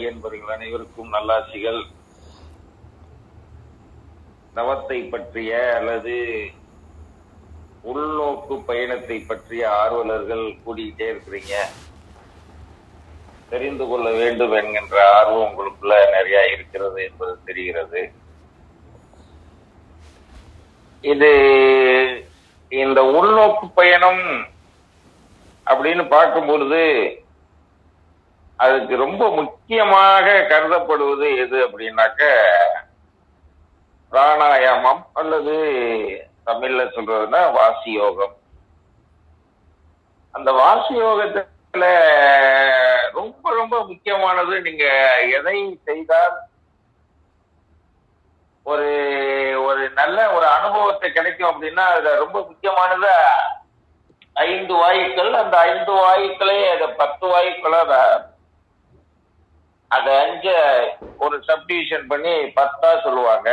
ஐயன்பர்கள் அனைவருக்கும் நல்லாசிகள் தவத்தை பற்றிய அல்லது உள்நோக்கு பயணத்தை பற்றிய ஆர்வலர்கள் கூடிக்கிட்டே இருக்கிறீங்க. தெரிந்து கொள்ள வேண்டும் என்கின்ற ஆர்வம் உங்களுக்குள்ள நிறைய இருக்கிறது என்பது தெரிகிறது. இது இந்த உள்நோக்கு பயணம் அப்படின்னு பார்க்கும் பொழுது அதுக்கு ரொம்ப முக்கியமாக கருதப்படுவது எது அப்படின்னாக்க பிராணாயாமம் அல்லது தமிழ்ல சொல்றதுன்னா வாசி யோகம் அந்த வாசி யோகத்துல ரொம்ப ரொம்ப முக்கியமானது நீங்க எதை செய்தால் ஒரு ஒரு நல்ல ஒரு அனுபவத்தை கிடைக்கும் அப்படின்னா அதுல ரொம்ப முக்கியமானது ஐந்து வாயுக்கள். அந்த ஐந்து வாயுக்களே அதை பத்து வாயுக்களா அதை அஞ்ச ஒரு சப்டிவிஷன் பண்ணி பத்தா சொல்லுவாங்க.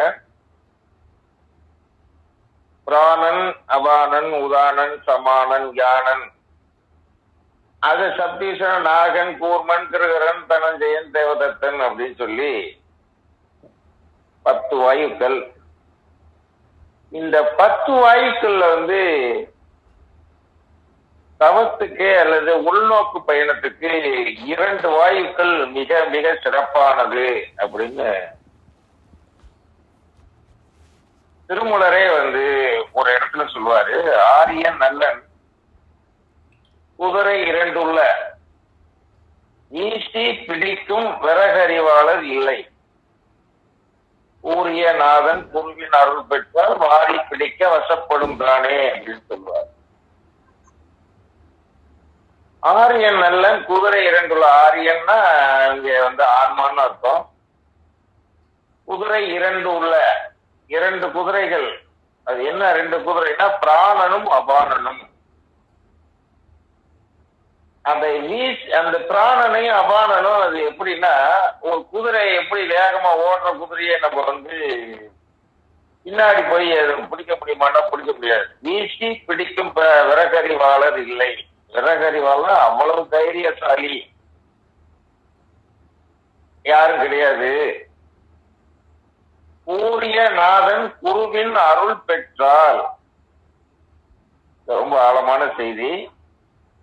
பிராணன் அபானன் உதானன் சமானன் யானன் அது சப்டிவிஷன் நாகன் கூர்மன் கிருகரன் தனஞ்சயன் தேவதத்தன் அப்படின்னு சொல்லி பத்து வாயுக்கள். இந்த பத்து வாயுக்கள்ல வந்து தவத்துக்கு அல்லது உள்நோக்கு பயணத்துக்கு இரண்டு வாயுக்கள் மிக மிக சிறப்பானது அப்படின்னு திருமுலரே வந்து ஒரு இடத்துல சொல்லுவாரு ஆரியன் நல்லன் குதிரை இரண்டுள்ள ஈசி பிடிக்கும் விறகறிவாளர் இல்லை. கூறிய நாதன் குருவின் அருள் பெற்றால் வாரி பிடிக்க வசப்படும் தானே அப்படின்னு சொல்லுவார் ஆரியன் அல்ல குதிரை இரண்டுள்ள ஆரியன்னா இங்க வந்து ஆன்மான்னு அர்த்தம். குதிரை இரண்டு உள்ள இரண்டு குதிரைகள். அது என்ன ரெண்டு குதிரைனா பிராணனும் அபானனும் அந்த வீச் அந்த பிராணனையும் அபானனும் அது எப்படின்னா ஒரு குதிரை எப்படி வேகமா ஓடுற குதிரையை நம்ம வந்து பின்னாடி போய் பிடிக்க முடியுமான்னா பிடிக்க முடியாது. வீசி பிடிக்கும் விறகறிவாளர் இல்லை. விறகறிவாளர் அவ்வளவு தைரியசாலி. யாரும் கிடையாது. கூறிய நாதன் குருவின் அருள் பெற்றால். ரொம்ப ஆழமான செய்தி.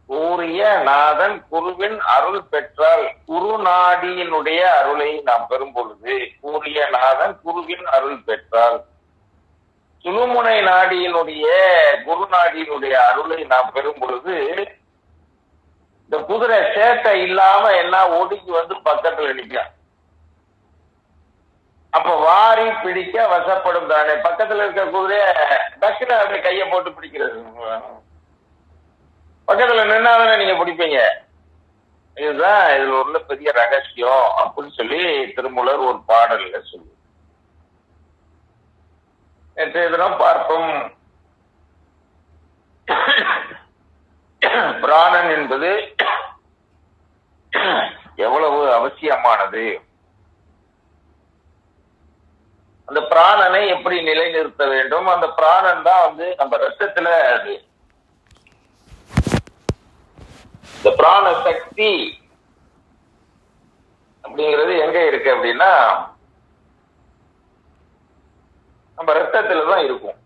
கூறிய நாதன் குருவின் அருள் பெற்றால் குருநாடியினுடைய அருளை நாம் பெறும் பொழுது கூறிய நாதன் குருவின் அருள் பெற்றால் சுழுமுனை நாடியினுடைய குரு நாடியினுடைய அருளை நாம் பெறும் பொழுது இந்த குதிரை சேட்டை இல்லாம என்ன ஒடுங்கி வந்து பக்கத்துல நிற்கும் அப்ப வாரி பிடிக்க வசப்படும் தானே. பக்கத்துல இருக்க குதிரைய டக்குனு அப்படி கைய போட்டு பிடிக்கிறது. பக்கத்துல நின்னாதானே நீங்க பிடிப்பீங்க. இதுதான் இதுல உள்ள பெரிய ரகசியம் அப்படின்னு சொல்லி திருமூலர் ஒரு பாடல்ல சொல்லு நேற்றைய தினம் பார்ப்போம். பிராணன் என்பது எவ்வளவு அவசியமானது? அந்த பிராணனை எப்படி நிலைநிறுத்த வேண்டும்? அந்த பிராணன் தான் வந்து நம்ம ரத்தத்துல அது. இந்த பிராண சக்தி அப்படிங்கிறது எங்க இருக்கு அப்படின்னா நம்ம ரத்தத்துல தான் இருக்கும்.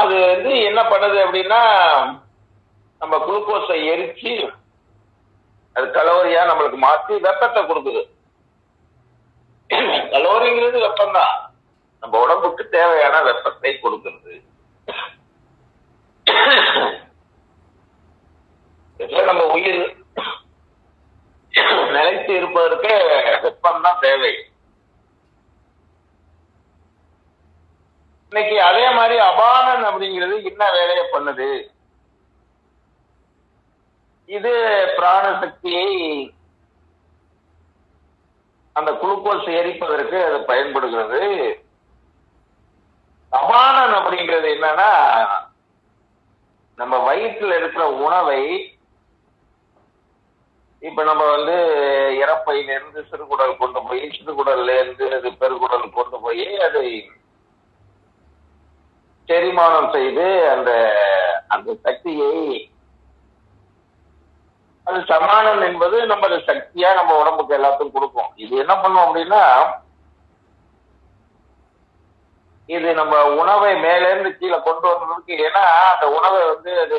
அது வந்து என்ன பண்ணுது அப்படின்னா நம்ம குளுக்கோஸை எரிச்சு அது கலோரியா நம்மளுக்கு மாத்தி வெப்பத்தை கொடுக்குது. கலோரிங்கிறது வெப்பம் தான் நம்ம உடம்புக்கு தேவையான வெப்பத்தை கொடுக்கிறது. நம்ம உயிர் நிலைத்து இருப்பதற்கு வெப்பம் தான் தேவை. இன்னைக்கு அதே மாதிரி அபானன் அப்படிங்கிறது என்ன வேலையை பண்ணுது? இது பிராண சக்தியை அந்த குளுக்கோஸ் எரிப்பதற்கு அது பயன்படுகிறது. அபானன் அப்படிங்கிறது என்னன்னா நம்ம வயிற்றுல இருக்கிற உணவை இப்ப நம்ம வந்து இறப்பையிலிருந்து சிறுகுடல் கொண்டு போய் சிறுகுடல்ல இருந்து அது பெருகுடல் கொண்டு போய் அதை செரிமானம் செய்து அந்த அந்த சக்தியை அது சமானம் என்பது நம்ம சக்தியா நம்ம உடம்புக்கு எல்லாத்துக்கும் கொடுக்கும். இது என்ன பண்ணும் அப்படின்னா இது நம்ம உணவை மேலேருந்து கீழே கொண்டு வர்றதுக்கு ஏன்னா அந்த உணவை வந்து அது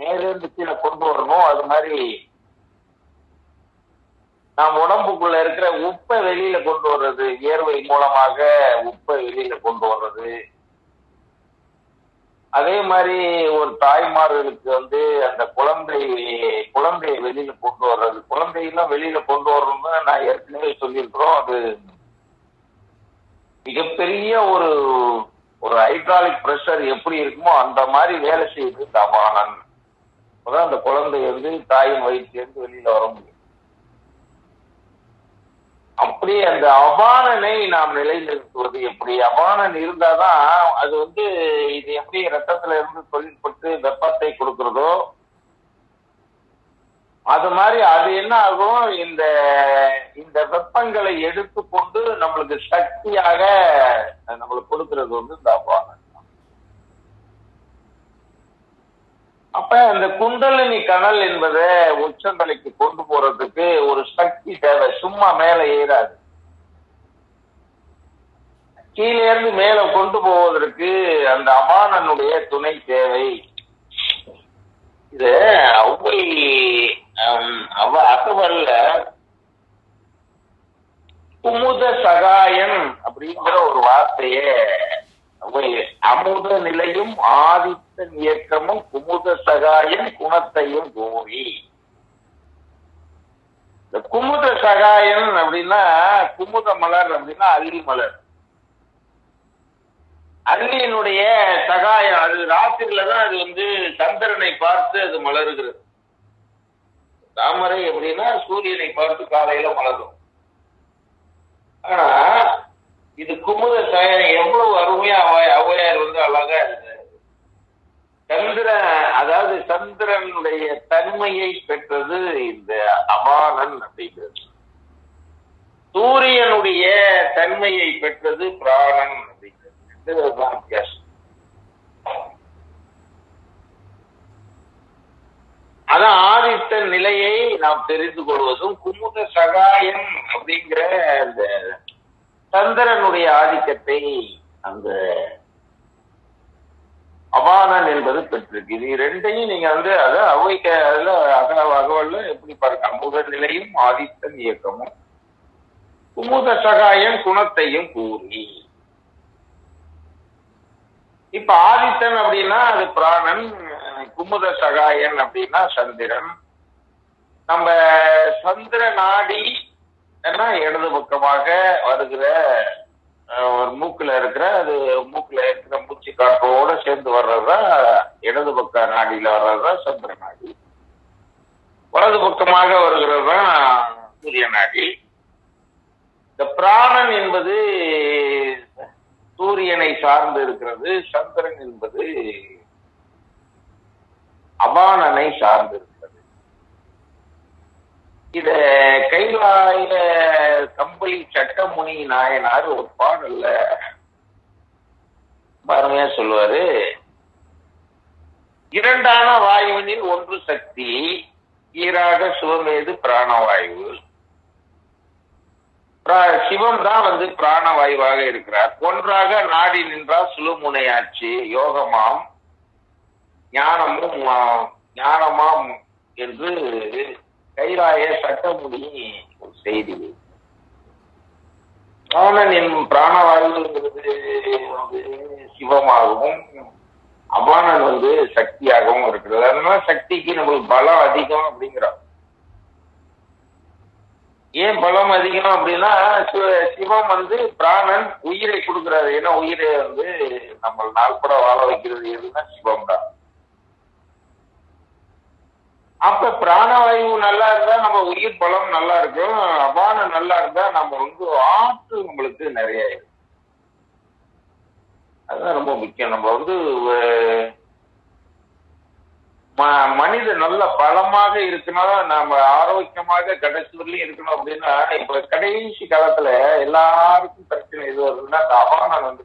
மேலேருந்து கீழே கொண்டு வரணும். அது மாதிரி நாம் உடம்புக்குள்ள இருக்கிற உப்பை வெளியில கொண்டு வர்றது வியர்வை மூலமாக உப்பை வெளியில கொண்டு வர்றது. அதே மாதிரி ஒரு தாய்மார்களுக்கு வந்து அந்த குழந்தை குழந்தையை வெளியில கொண்டு வர்றது. குழந்தையெல்லாம் வெளியில கொண்டு வரணும்னு நான் ஏற்கனவே சொல்லியிருக்கிறோம். அது மிகப்பெரிய ஒரு ஒரு ஹைட்ராலிக் ப்ரெஷர் எப்படி இருக்குமோ அந்த மாதிரி வேலை செய்யுது தபானன் அப்பதான் அந்த குழந்தை வந்து தாயின் வயிற்றுலேருந்து வெளியில வர முடியும். அப்படி அந்த அபானனை நாம் நிலைநிறுத்துவது எப்படி? அபானன் இருந்தாதான் அது வந்து இது எப்படி ரத்தத்துல இருந்து தொழில்பட்டு வெப்பத்தை கொடுக்கிறதோ அது மாதிரி அது என்ன ஆகும்? இந்த இந்த வெப்பங்களை எடுத்துக்கொண்டு நம்மளுக்கு சக்தியாக நம்மளுக்கு கொடுக்கிறது வந்து இந்த அபானன். அப்ப அந்த குண்டலினி கனல் என்பதை உச்சந்தலைக்கு கொண்டு போறதுக்கு ஒரு சக்தி தேவை. சும்மா மேல ஏறாது. கீழே இருந்து மேல கொண்டு போவதற்கு அந்த அபானனுடைய துணை தேவை. இது அவ்வை அவ அகவல்ல குமுத சகாயன் அப்படிங்கிற ஒரு வார்த்தையே அமுத நிலையும் ஆதித்தன் இயக்கமும் குமுத சகாயம் குணத்தையும் கோரி இந்த குமுத சகாயம் அப்படின்னா குமுத மலர் அப்படின்னா அல்லி மலர். அல்லியினுடைய சகாயம் அது ராத்திரில தான் அது வந்து சந்திரனை பார்த்து அது மலருகிறது. தாமரை எப்படின்னா சூரியனை பார்த்து காலையில மலரும். ஆனா இது குமுத சகாயம் எவ்வளவு அருமையா ஔவையார் வந்து அழகா சந்திர அதாவது சந்திரனுடைய தன்மையை பெற்றது இந்த அபானன் அப்படிங்கிறது. சூரியனுடைய தன்மையை பெற்றது பிராணன் அப்படிங்கிறது. வித்தியாசம் அதான் ஆதித்த நிலையை நாம் தெரிந்து கொள்வதும் குமுத சகாயம் அப்படிங்கிற அந்த சந்திரனுடைய ஆதிக்கத்தை அந்த அபானன் என்பது பெற்றிருக்கு. இது ரெண்டையும் நீங்க வந்து அதை அவைக்க அதுல அக அகவல்ல எப்படி பாருங்க அமுத நிலையும் ஆதித்தன் இயக்கமும் குமுத சகாயம் குணத்தையும் கூறி. இப்ப ஆதித்தன் அப்படின்னா அது பிராணன் குமுத சகாயன் அப்படின்னா சந்திரன். நம்ம சந்திர ஏன்னா இடது பக்கமாக வருகிற ஒரு மூக்குல இருக்கிற அது மூக்குல இருக்கிற மூச்சு காற்றோட சேர்ந்து வர்றதுதான் இடது பக்க நாடியில வர்றதுதான் சந்திர நாடி. வலது பக்கமாக வருகிறது தான் சூரிய நாடி. இந்த பிராணன் என்பது சூரியனை சார்ந்து இருக்கிறது சந்திரன் என்பது அபானனை சார்ந்து இத கைலாய கம்பளி சட்டமுனி நாயனார் ஒரு பாடல்ல பாருமையா சொல்லுவாரு. இரண்டான வாயுவினில் ஒன்று சக்தி ஈராக சிவமேது பிராணவாயு. சிவம் தான் வந்து பிராணவாயுவாக இருக்கிறார். ஒன்றாக நாடி நின்றால் சுழுமுனையாட்சி யோகமாம் ஞானமும் ஞானமாம் என்று கைராய சட்டமுடி ஒரு செய்தி. ஆனால் என் பிராணவாயுங்கிறது வந்து சிவமாகவும் அபானன் வந்து சக்தியாகவும் இருக்கிறது. அதனால சக்திக்கு நம்மளுக்கு பலம் அதிகம் அப்படிங்கிறோம் ஏன் பலம் அதிகம் அப்படின்னா சிவம் வந்து பிராணன் உயிரை கொடுக்கிறாரு. ஏன்னா உயிரை வந்து நம்ம நாள் கூட வாழ வைக்கிறது எதுன்னா சிவம் தான் அப்ப பிராணவாயு நல்லா இருந்தா நம்ம உயிர் பலம் நல்லா இருக்கும் அபானம் நல்லா இருந்தா நம்ம வந்து ஆற்று நம்மளுக்கு நிறைய அதுதான் ரொம்ப முக்கியம். நம்ம வந்து மனித நல்ல பலமாக இருக்கணும் நம்ம ஆரோக்கியமாக கடைசி வரலையும் இருக்கணும் அப்படின்னா இப்ப கடைசி காலத்துல எல்லாருக்கும் பிரச்சனை எது வருதுன்னா அந்த அபானம் வந்து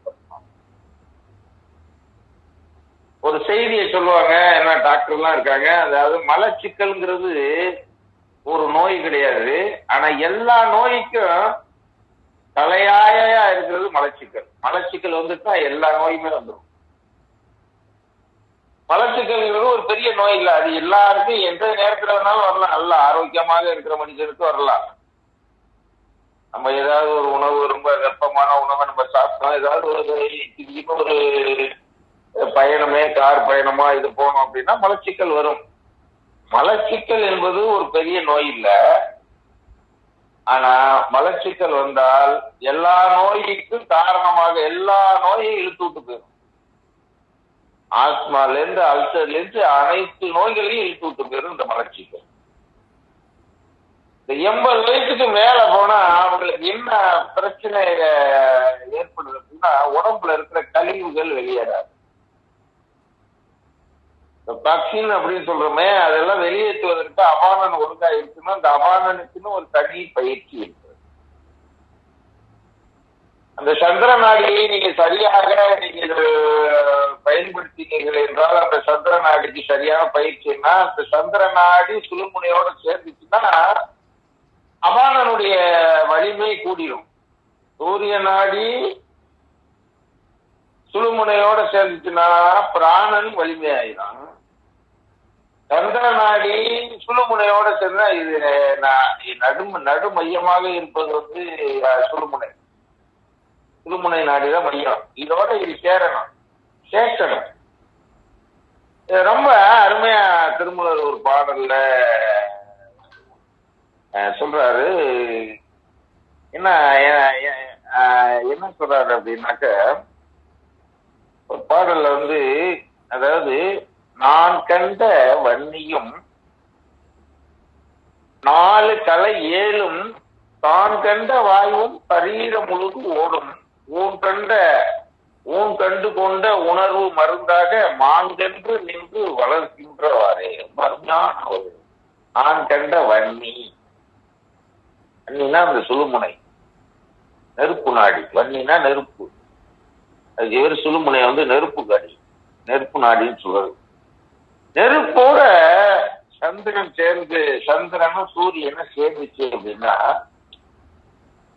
ஒரு செய்தியை சொல்லுவாங்க என்ன டாக்டர்லாம் இருக்காங்க. அதாவது மலச்சிக்கல்ங்கிறது ஒரு நோய் கிடையாது. ஆனா எல்லா நோய்க்கும் தலையாயா இருக்கிறது மலச்சிக்கல். மலச்சிக்கல் வந்துட்டா எல்லா நோயுமே வந்துடும் மலச்சிக்கல்ங்கிறது ஒரு பெரிய நோய் இல்ல. அது எல்லாருக்கும் எந்த நேரத்துல வேணாலும் வரலாம். நல்ல ஆரோக்கியமாக இருக்கிற மனுஷனுக்கு வரலாம். நம்ம ஏதாவது ஒரு உணவு ரொம்ப வெப்பமான உணவை நம்ம சாப்பிட்டோம் ஏதாவது ஒரு ஒரு பயணமே கார் பயணமா இது போனோம் அப்படின்னா மலச்சிக்கல் வரும். மலச்சிக்கல் என்பது ஒரு பெரிய நோய் இல்ல. ஆனா மலச்சிக்கல் வந்தால் எல்லா நோய்க்கும் காரணமாக எல்லா நோயையும் இழுத்து விட்டு போயிடும். ஆஸ்மால இருந்து அல்சர்ல இருந்து அனைத்து நோய்களையும் இழுத்து விட்டு போயிடும் இந்த மலச்சிக்கல். இந்த எண்பது வயசுக்கு மேல போனா அவங்களுக்கு என்ன பிரச்சனை ஏற்படுது அப்படின்னா உடம்புல இருக்கிற கழிவுகள் வெளியேறாது. பக்சின் அப்படின்னு சொல்றோமே அதெல்லாம் வெளியேற்றுவதற்கு அபானன் ஒழுங்கா இருக்குன்னா அந்த அபானனுக்குன்னு ஒரு தனி பயிற்சி இருக்கு அந்த சந்திர நாடியை நீங்க சரியாக நீங்க பயன்படுத்தினீர்கள் என்றால் அந்த சந்திர நாடிக்கு சரியான பயிற்சின்னா அந்த சந்திர நாடி சுழுமுனையோட சேர்ந்துச்சுன்னா அபானனுடைய வலிமை கூடிரும். சூரிய நாடி சுழுமுனையோட சேர்ந்துச்சுன்னா பிராணன் வலிமையாயிரும். சந்திர நாடி சுழுமுனையோட சேர்ந்தா இது நடு நடு மையமாக இருப்பது வந்து சுழுமுனை சுழுமுனை நாடிதான் மையம். இதோட இது சேரணும். சேர்க்கணும் ரொம்ப அருமையா திருமலர் ஒரு பாடல்ல சொல்றாரு. என்ன என்ன சொல்றாரு அப்படின்னாக்க பாடல்ல வந்து அதாவது நான் கண்ட வன்னியும் நாலு கலை ஏழும் தான் கண்ட வாயுவும் பரீர முழுது ஓடும். ஊன் கண்ட ஊன் கண்டு கொண்ட உணர்வு மருந்தாக மாங்கென்று நின்று வளர்க்கின்றவாறே மருந்தான் ஒரு நான் கண்ட வன்னி. வன்னினா அந்த சுழுமுனை. நெருப்பு நாடி. வன்னினா நெருப்பு. அதுக்கு பேர் சுழுமுனையை வந்து நெருப்பு காடி. நெருப்பு நாடின்னு சொல்றது. நெருப்போட சந்திரன் சேர்ந்து சந்திரனும் சூரியனும் சேர்ந்துச்சு அப்படின்னா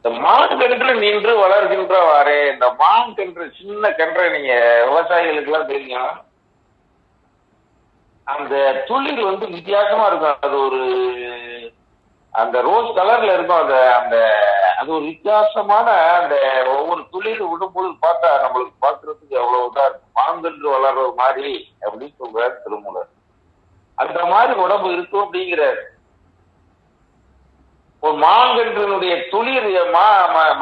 இந்த மான்கன்று நின்று வளர்கின்றவாறே இந்த மான்கன்று சின்ன கன்றை நீங்க விவசாயிகளுக்கு எல்லாம் தெரியும். அந்த துளிர் வந்து வித்தியாசமா இருக்கும். அது ஒரு அந்த ரோஸ் கலர்ல இருக்கும் அந்த அந்த அது ஒரு வித்தியாசமான அந்த ஒவ்வொரு துளிர் விடும்போது பார்த்தா நம்மளுக்கு பார்க்கறதுக்கு எவ்வளவு இதா இருக்கும். மாங்கன்று வளர்ற மாதிரி அப்படின்னு சொல்றாரு திருமூலர். அந்த மாதிரி உடம்பு இருக்கும் அப்படிங்கிறார். ஒரு மாங்கன்றினுடைய துளிர் மா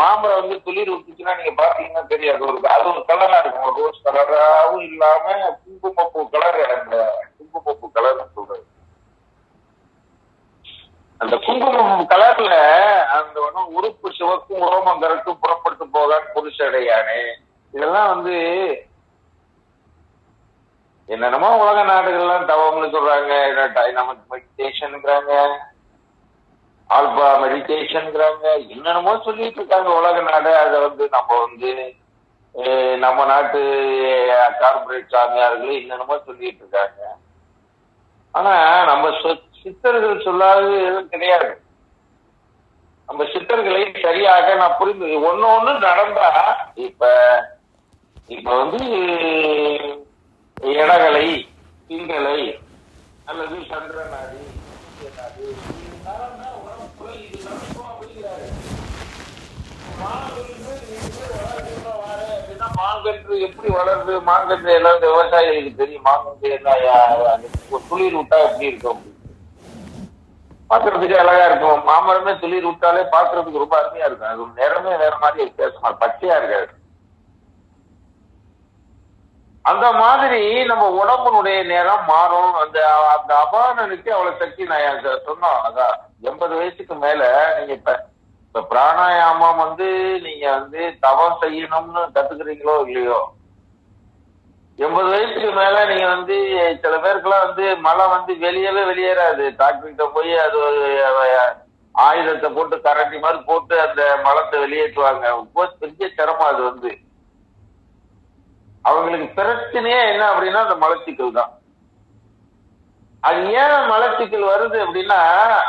மாமரம் வந்து துளிர் விட்டுச்சுன்னா நீங்க பாத்தீங்கன்னா தெரியாது. ஒரு அது ஒரு கலரா இருக்கும். ரோஸ் கலராகவும் இல்லாம குங்குமப்பூ கலர் அந்த குங்குமப்பூ கலர்னு அந்த குங்குமம் கலர்ல அந்த ஒன்றும் உறுப்பு சிவக்கும் உரோமம் கரட்டும் புறப்பட்டு போகான் புருஷடையானே இதெல்லாம் வந்து என்னென்னமோ உலக நாடுகள்லாம் தவம்னு சொல்றாங்க. டைனாமிக் மெடிடேஷனுங்கிறாங்க ஆல்பா மெடிடேஷனுங்கிறாங்க என்னென்னமோ சொல்லிட்டு இருக்காங்க உலக நாடு. அதை வந்து நம்ம வந்து நம்ம நாட்டு கார்பரேட் சாமியார்கள் என்னென்னமோ சொல்லிட்டு இருக்காங்க. ஆனா நம்ம சித்தர்கள் சொல்லாதது எதுவும் கிடையாது. நம்ம சித்தர்களை சரியாக நான் புரிந்து ஒண்ணு ஒண்ணு நடந்தா இப்ப இப்ப வந்து இடகலை திங்களை அல்லது சந்திரநாடி மாங்கன்று எப்படி வளருது? மாங்கன்று எல்லாம் இந்த விவசாயிகளுக்கு தெரியும். மாங்கன்று என்ன துளிர் விட்டா எப்படி இருக்கும்? பாக்குறதுக்கு அழகா இருக்கும். மாமரமே துளிர் விட்டாலே பாக்குறதுக்கு ரொம்ப அருமையா இருக்கும். அது நிறமே வேற மாதிரி வித்தியாசமா பச்சையா இருக்காது. அந்த மாதிரி நம்ம உடம்புனுடைய நேரம் மாறும். அந்த அந்த அபானனுக்கு அவ்வளவு சக்தி நான் சொன்னோம். அதான் எண்பது வயசுக்கு மேல நீங்க இப்ப இப்ப பிராணாயாமம் வந்து நீங்க வந்து தவம் செய்யணும்னு கத்துக்கிறீங்களோ இல்லையோ? எண்பது வயசுக்கு மேல நீங்க வந்து சில பேருக்குலாம் வந்து மழை வந்து வெளியவே வெளியேறாது. டாக்டர்கிட்ட போய் அது ஒரு ஆயுதத்தை போட்டு கரண்டி மாதிரி போட்டு அந்த மலத்தை வெளியேற்றுவாங்க. பெரிய சிரமம் அது வந்து. அவங்களுக்கு பிரச்சனையே என்ன அப்படின்னா அந்த மலச்சிக்கல் தான். அது ஏன் மலச்சிக்கல் வருது அப்படின்னா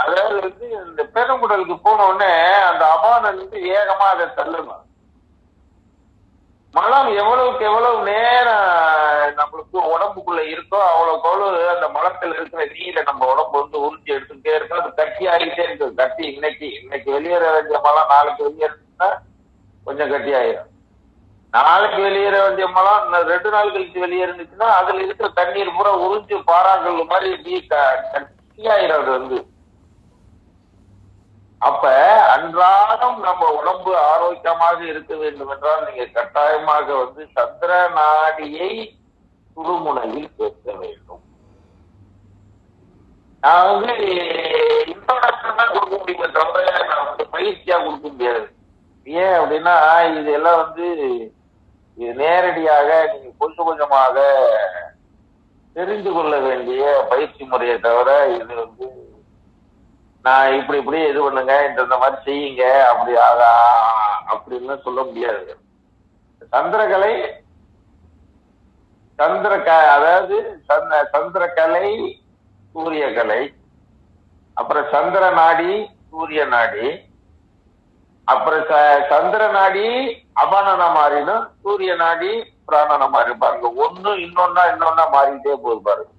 அதாவது வந்து இந்த பெருங்குடலுக்கு போன உடனே அந்த அபானம் வந்து வேகமா அதை தள்ளணும் மலம் எவ்வளவுக்கு எவ்வளவு நேரம் நம்மளுக்கு உடம்புக்குள்ள இருக்கோ அவ்வளவுக்கு அவ்வளவு அந்த மலத்துல இருக்கிற நீரை நம்ம உடம்பு வந்து உறிஞ்சி எடுத்துக்கிட்டே இருக்கும் அது கட்டி ஆகிட்டே இருக்கு கட்டி இன்னைக்கு இன்னைக்கு வெளியேற வேண்டிய மலம் நாளைக்கு வெளியேறா கொஞ்சம் கட்டி ஆயிரும். நாளைக்கு வெளியேற வேண்டிய மலம் ரெண்டு நாள் கழிச்சு வெளியேறுச்சுன்னா அதுல இருக்கிற தண்ணீர் பூரா உறிஞ்சு பாறாங்கல் மாதிரி இப்படி க- கட்டியாயிரும் அது வந்து. அப்ப அன்றாடம் நம்ம உடம்பு ஆரோக்கியமாக இருக்க வேண்டும் என்றால் நீங்க கட்டாயமாக வந்து சந்திர நாடியை துருமுனையில் சேர்க்க வேண்டும். நான் வந்து இன்ட்ரோடக்ஷன் தான் கொடுக்க முடியுமே தவிர நான் வந்து பயிற்சியா கொடுக்க முடியாது. ஏன் அப்படின்னா இதெல்லாம் வந்து இது நேரடியாக நீங்க கொஞ்சம் கொஞ்சமாக தெரிந்து கொள்ள வேண்டிய பயிற்சி முறையை தவிர இது வந்து நான் இப்படி இப்படி இது பண்ணுங்க இந்த இந்த மாதிரி செய்யுங்க அப்படி அப்படின்னு சொல்ல முடியாது. சந்திரகலை சந்திர அதாவது சந்த சந்திரகலை சூரியகலை அப்புறம் சந்திர நாடி சூரிய நாடி அப்புறம் ச- சந்திர நாடி அபானன மாறினும் சூரிய நாடி பிராணன மாறி. பாருங்க ஒண்ணு இன்னொன்னா இன்னொன்னா மாறிட்டே போகுது பாருங்க.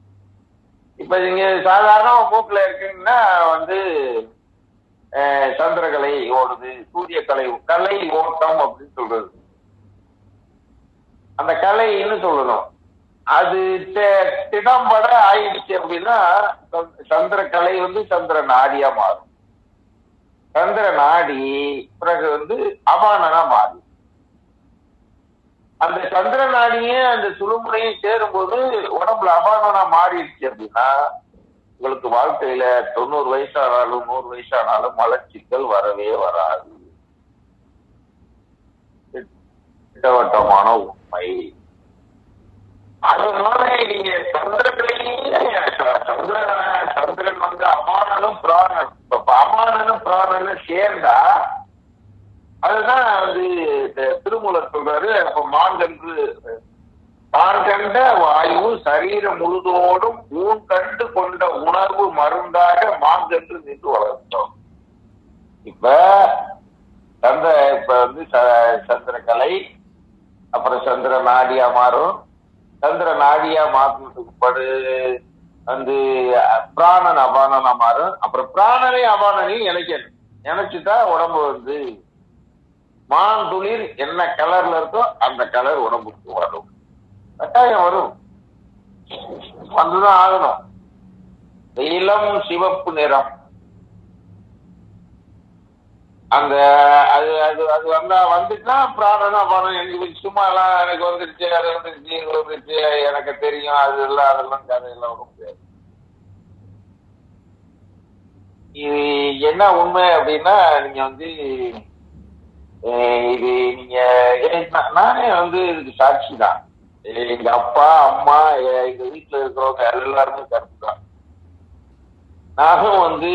இப்ப நீங்க சாதாரண மூக்குல இருக்கீங்கன்னா வந்து சந்திரகலை ஓடுது சூரிய கலை கலை ஓட்டம் அப்படின்னு சொல்றது. அந்த கலைன்னு சொல்லணும். அது திடம்பட ஆயிடுச்சு அப்படின்னா சந்திர கலை வந்து சந்திர நாடியா மாறும். சந்திர நாடி பிறகு வந்து அபானனா மாறும். அந்த சந்திர நாடியும் அந்த சுழுமுனையும் சேரும்போது உடம்புல அபானனா மாறிடுச்சு அப்படின்னா உங்களுக்கு வாழ்க்கையில தொண்ணூறு வயசானாலும் நூறு வயசானாலும் மலச்சிக்கல் வரவே வராது. திட்டவட்டமான உண்மை. அதனால நீங்க சந்திரத்திலேயே சந்திரன் சந்திரன் வந்து அமானனும் பிராணன். அமானனும் பிராணனும் சேர்ந்தா அதுதான் வந்து திருமூலர் சொல்றாரு. அப்ப மாங்கன்று மார்கண்ட கண்ட வாயு சரீரம் முழுதோடும் ஊன் கண்டு கொண்ட உணர்வு மருந்தாக மாங்கன்று நின்று வளர்த்தோம். இப்ப சந்திர இப்ப வந்து ச- சந்திரகலை அப்புறம் சந்திர நாடியா மாறும். சந்திர நாடியா மாத்தினதுக்கு படு வந்து பிராணன் அபானனா மாறும். அப்புறம் பிராணனை அபானனையும் இணைக்கணும். இணைச்சுட்டா உடம்பு வந்து மாந்துளிர் என்ன கலர்ல இருக்கோ அந்த கலர் உடம்புக்கு வரும். கட்டாயம் வரும். வந்துதான் ஆகணும். இந்த இளம் சிவப்பு நிறம். அந்த அது அது அது வந்தா வந்துச்சுன்னா பிராணனா பணம் எனக்கு சும்மா எல்லாம் எனக்கு வந்துருச்சு அது வந்துருச்சு இது வந்துருச்சு எனக்கு தெரியும் அது எல்லாம் அதெல்லாம் கதையெல்லாம் வர முடியாது இது என்ன உண்மை அப்படின்னா நீங்க வந்து இது நீங்க நானே வந்து இதுக்கு சாட்சி தான். எங்க அப்பா அம்மா எங்க வீட்டுல இருக்கிறவங்க எல்லாருமே கருப்பு தான். நானும் வந்து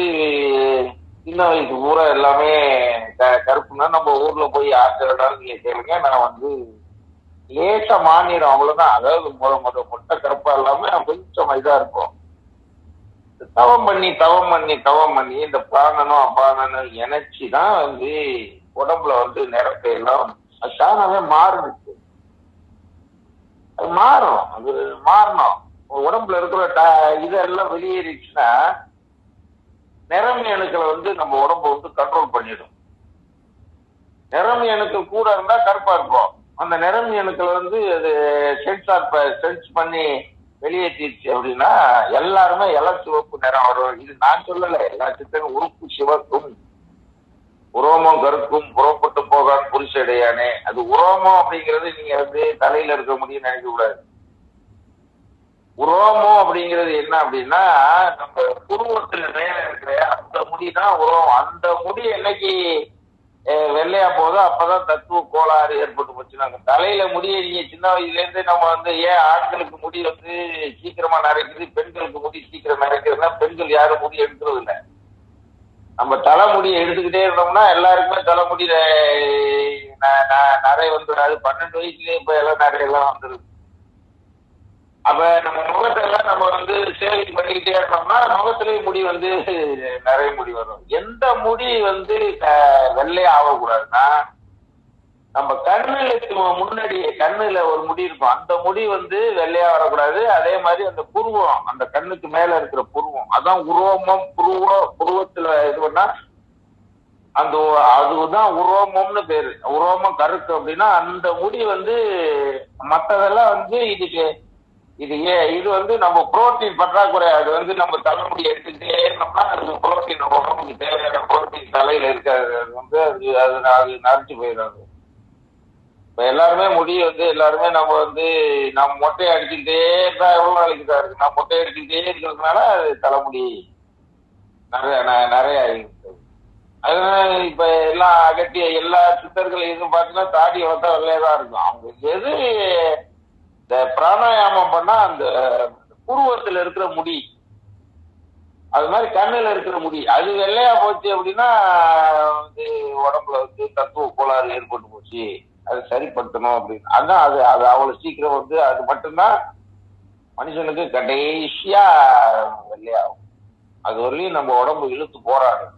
சின்ன வயசு பூரா எல்லாமே க- கருப்புன்னா நம்ம ஊர்ல போய் ஆசிரியர் நீங்க கேளுங்க. நான் வந்து லேச மாநிலம் அவ்வளவுதான். அதாவது முத முத மொட்டை கருப்பா இல்லாம கொஞ்சம் இதா இருக்கும் தவம் பண்ணி தவம் பண்ணி தவம் பண்ணி இந்த பிராணனும் அபானனும் இணைச்சிதான் வந்து உடம்புல வந்து நிறத்தை எல்லாம் அது தானாவே மாறுனுச்சு அது மாறும். அது மாறணும். உடம்புல இருக்கிற ட- இதெல்லாம் வெளியேறிச்சுன்னா நிறமி அணுக்களை வந்து நம்ம உடம்பு வந்து கண்ட்ரோல் பண்ணிடும். நிறமி அணுக்கள் கூட இருந்தா கருப்பா இருக்கும். அந்த நிறமி அணுக்களை வந்து அது சென்சார் சென்ஸ் பண்ணி வெளியேற்றிடுச்சு அப்படின்னா எல்லாருமே இல சிவப்பு நிறம் வரும். இது நான் சொல்லலை. எல்லா சித்தனும் உறுப்பு சிவக்கும் உரோமம் கருக்கும் புறப்பட்டு போகான் புரிசடையானே அது உரோமம் அப்படிங்கிறது நீங்க வந்து தலையில இருக்க முடியும்னு நினைக்க கூடாது. உரோமம் அப்படிங்கிறது என்ன அப்படின்னா நம்ம புருவத்துல மேல இருக்கிற அந்த முடி தான் உரோமம். அந்த முடி என்னைக்கு வெள்ளையா போதோ அப்பதான் தத்துவ கோளாறு ஏற்பட்டு போச்சுனாங்க தலையில முடியை நீங்க சின்ன வயசுல இருந்து நம்ம வந்து ஏன் ஆண்களுக்கு முடி வந்து சீக்கிரமா நரைக்குது பெண்களுக்கு முடி சீக்கிரம் நரைக்கிறதுனா பெண்கள் யாரும் முடி எடுக்கிறது இல்லை நம்ம தலைமுடியை எடுத்துக்கிட்டே இருந்தோம்னா எல்லாருக்குமே தலைமுடி நிறைய ந- நரை வந்துடாது. பன்னெண்டு வயசுலயே இப்ப எல்லாம் நிறைய எல்லாம் வந்துருது. அப்ப நம்ம முகத்துல நம்ம வந்து சேவிங் பண்ணிக்கிட்டே இருந்தோம்னா முகத்திலேயே முடி வந்து நிறைய முடி வரும். எந்த முடி வந்து வெள்ளையே ஆகக்கூடாதுன்னா நம்ம கண்ணுக்கு முன்னாடி கண்ணுல ஒரு முடி இருக்கும். அந்த முடி வந்து வெள்ளையா வரக்கூடாது. அதே மாதிரி அந்த புருவம் அந்த கண்ணுக்கு மேல இருக்கிற புருவம். அதான் உருவமம் புருவம் புருவத்துல இது பண்ணா அந்த அதுதான் உரோமம்னு பேரு. உரோமம் கருக்கு அப்படின்னா அந்த முடி வந்து மத்ததெல்லாம் வந்து இதுக்கு இது ஏ- இது வந்து நம்ம புரோட்டீன் பற்றாக்குறை. அது வந்து நம்ம தலைமுடி எடுத்துக்கிட்டே இருந்தோம்னா அது புரோட்டீன் உடம்புக்கு தேவையான புரோட்டீன் தலையில இருக்காது அது வந்து அது அது நரைச்சு போயிடும் இப்ப எல்லாருமே முடி வந்து எல்லாருமே நம்ம வந்து நம்ம மொட்டையை அடிச்சுக்கிட்டே இருந்தா எவ்வளவு நாளைக்கு தான் இருக்கு நான் மொட்டை அடிச்சுக்கிட்டே இருக்கிறதுனால அது தலைமுடி நிறைய ந- நிறைய ஆகிருக்கு அதனால இப்ப எல்லாம் அகட்டிய எல்லா சித்தர்கள் இதுவும் பார்த்தீங்கன்னா தாடி வளர்த்தா வெள்ளையாக தான் இருக்கும். அவங்க எது இந்த பிராணாயாமம் பண்ணா அந்த புருவத்துல இருக்கிற முடி அது மாதிரி கண்ணில் இருக்கிற முடி அது வெள்ளையா போச்சு அப்படின்னா வந்து உடம்புல வந்து தத்துவ கோளாறு ஏற்பட்டு போச்சு. அதை சரிப்படுத்தணும் அப்படின்னு. அதான் அது அது அவ்வளவு சீக்கிரம் வந்து அது மட்டும்தான் மனுஷனுக்கு கடைசியா வெள்ளையாகும். அது வரலையும் நம்ம உடம்பு இழுத்து போராடும்.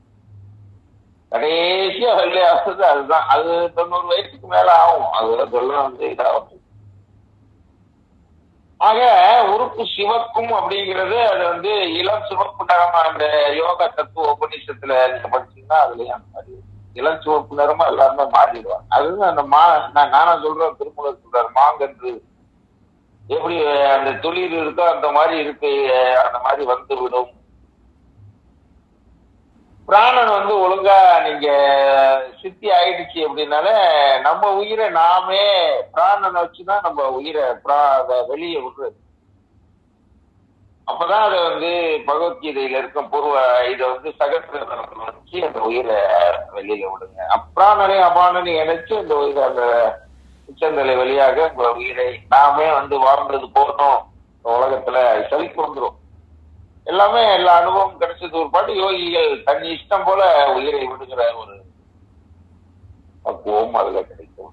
கடைசியா வெள்ளையாகிறது அதுதான். அது தொண்ணூறு வயசுக்கு மேல ஆகும். அது சொல்ல வந்து இதாகும். ஆக உறுப்பு சிவக்கும் அப்படிங்கிறது அது வந்து இளம் சிவப்பு நிறமா அந்த யோகா தத்துவ உபநிஷத்துல நீங்க படிச்சீங்கன்னா அதுலயும் அந்த இளம் சிவப்பு நிறமா எல்லாருமே மாறிடுவாங்க. அதுதான் அந்த மா நான் நானா சொல்றேன் திருமூலர் சொல்றாரு மாங்கன்று. எப்படி அந்த தொழில் இருக்கோ அந்த மாதிரி இருக்கு அந்த மாதிரி வந்து விடும். பிராணன் வந்து ஒழுங்கா நீங்க சித்தி ஆயிடுச்சு அப்படின்னாலே நம்ம உயிரை நாமே பிராணனை வச்சுதான் நம்ம உயிரை பிரா- அத வெளியே விடுறது. அப்பதான் அதை வந்து பகவத்கீதையில இருக்கும் பூர்வ இதை வந்து சகசிரத்தில் வச்சு அந்த உயிரை வெளியில விடுங்க. அப்பிராணனை அபானனை இணைச்சு அந்த உயிரை அந்த உச்சந்தலை வழியாக உயிரை நாமே வந்து வாழ்ந்தது போகணும் உலகத்துல செழிப்பு வந்துடும் எல்லாமே எல்லா அனுபவம் கிடைச்சது ஒரு பாட்டு யோகிகள் தன் இஷ்டம் போல உயிரை விடுகிற ஒரு பக்குவம் அதுல கிடைக்கும்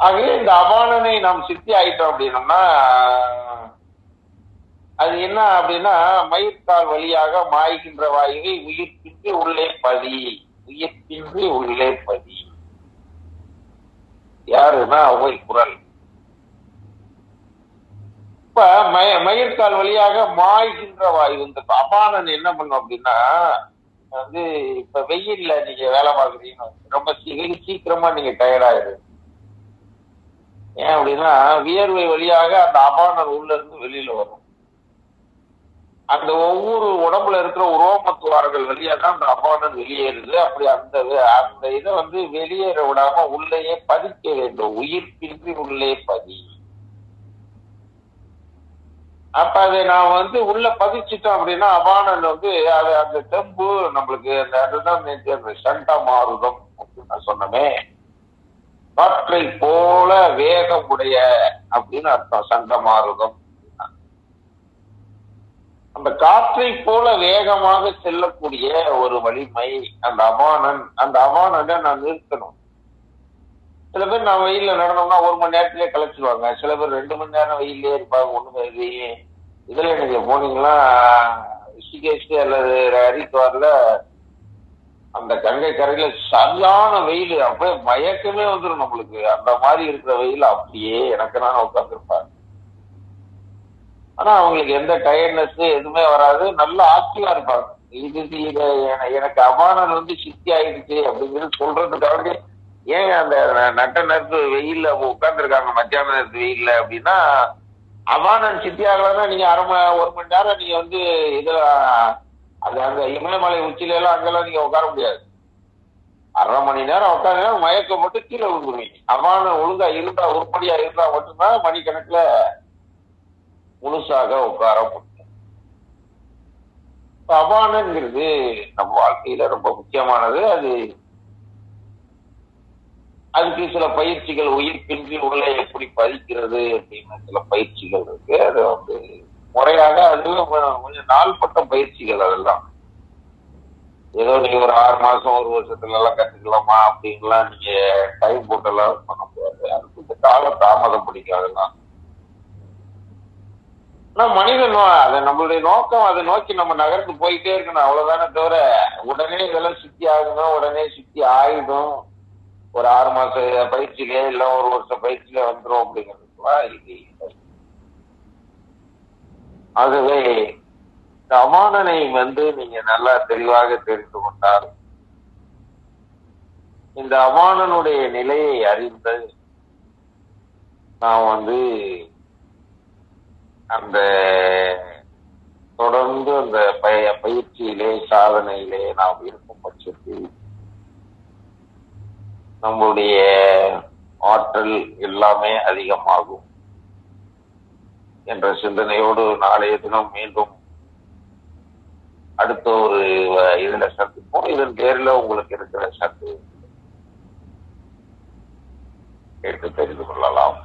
ஆகவே இந்த அபானனை நாம் சித்தி ஆயிட்டோம் அப்படின்னோம்னா அது என்ன அப்படின்னா மயிர்கால் வழியாக மாய்கின்ற வாயுவை உயிர்ப்பின்றி உள்ளே பதி. உயிர்ப்பின்றி உள்ளே பதி. யாருன்னா அவை குரல். இப்ப மய மயிர்கால் வழியாக மாய்கின்ற வாயு இந்த அபானன் என்ன பண்ணும் அப்படின்னா வந்து இப்ப வெயில்ல நீங்க வேலை பார்க்குறீங்க ரொம்ப சீக்கிரமா நீங்க டயர்டாயிரு ஏன் அப்படின்னா வியர்வை வழியாக அந்த அபானர் உள்ள இருந்து வெளியில வரும். அந்த ஒவ்வொரு உடம்புல இருக்கிற உரோமத்துவார்கள் வழியாக தான் அந்த அபானன் வெளியேறுது. அப்படி அந்த அந்த இதை வந்து வெளியேற விடாம உள்ளேயே பதிக்க வேண்டும். உயிர்ப்பின்றி உள்ளே பதி. அப்ப அதை நான் வந்து உள்ள பதிச்சுட்டோம் அப்படின்னா அபானன் வந்து அது அந்த தெம்பு நம்மளுக்கு அந்த அதுதான் அந்த சண்டா மாறுதம் அப்படின்னு நான் சொன்னமே காற்றை போல வேகம் உடைய அப்படின்னு அர்த்தம் சங்கமாருதம். அந்த காற்றை போல வேகமாக செல்லக்கூடிய ஒரு வலிமை அந்த அவானன் அந்த அவானனை நான் நிறுத்தணும். சில பேர் நான் வெயில்ல நடந்தோம்னா ஒரு மணி நேரத்திலே கலைச்சிருவாங்க. சில பேர் ரெண்டு மணி நேரம் வெயிலே இருப்பாங்க ஒண்ணுமே இல்லையே இதுல நீங்க போனீங்கன்னா ரிஷிகேஷ் அல்லது ஹரித்வார்ல அந்த கங்கை கரையில சரியான வெயில். அப்படியே மயக்கமே வந்துடும் நம்மளுக்கு. அந்த மாதிரி இருக்கிற வெயில் அப்படியே எனக்கு நான் உட்காந்துருப்பாங்க ஆனா அவங்களுக்கு எந்த டயர்ட்னஸ் எதுவுமே வராது. நல்ல ஆக்டிவா இருப்பாங்க. இது இது எனக்கு அபானன் வந்து சித்தி ஆயிடுச்சு அப்படிங்கிறது சொல்றதுக்காக ஏன் அந்த நட்ட நேரத்து வெயில்ல உட்காந்துருக்காங்க மத்தியான நேரத்து வெயில்ல அப்படின்னா அபானன் சித்தி ஆகலன்னா நீங்க அரை மணி ஒரு மணி நேரம் நீங்க வந்து இதுல அது அந்த இமயமலை உச்சியில எல்லாம் அங்கெல்லாம் நீங்க உட்கார முடியாது. அரை மணி நேரம் உட்காந்து மயக்கம் மட்டும் கீழே விழுந்துருவீங்க அமான ஒழுங்கா இருந்தா உருப்படியா இருந்தா மட்டும்தான் மணிக்கணக்குல முழுசாக உட்கார முடியும். அபானங்கிறது நம்ம வாழ்க்கையில ரொம்ப முக்கியமானது. அது அதுக்கு சில பயிற்சிகள் உயிர்ப்பின்றி உள்ளே எப்படி பதிக்கிறது அப்படின்னு சில பயிற்சிகள் இருக்கு. அது வந்து முறையாக அது கொஞ்சம் கொஞ்சம் நாள்பட்ட பயிற்சிகள் அதெல்லாம். ஏதோ நீங்க ஒரு ஆறு மாசம் ஒரு வருஷத்துல எல்லாம் கத்துக்கலாமா அப்படின்லாம் நீங்க டைம் போட்டெல்லாம் பண்ண முடியாது. அதுக்கு இந்த கால தாமதம் பிடிக்கும் அதெல்லாம். ஆனா மனித நோ அது நம்மளுடைய நோக்கம் அதை நோக்கி நம்ம நகர்ந்து போயிட்டே இருக்கணும். அவ்வளவுதானே தவிர உடனே இதெல்லாம் சுத்தி ஆகணும் உடனே சுத்தி ஆயிடும். ஒரு ஆறு மாச பயிற்சியிலே இல்ல ஒரு வருஷ பயிற்சியில வந்துரும் அப்படிங்கிறதுக்குலாம் இல்லை. ஆகவே இந்த அமானனை வந்து நீங்க நல்லா தெளிவாக தெரிந்து கொண்டால் இந்த அமானனுடைய நிலையை அறிந்து நான் வந்து அந்த தொடர்ந்து அந்த பய பயிற்சியிலே சாதனையிலே நாம் இருக்கும் பட்சத்தில் நம்முடைய ஆற்றல் எல்லாமே அதிகமாகும். என்ற சிந்தனையோடு நாளைய தினம் மீண்டும் அடுத்த ஒரு இதுல சந்திப்போம். இதன் பேர்ல உங்களுக்கு இருக்கிற சத்து கேட்டு தெரிந்து கொள்ளலாம்.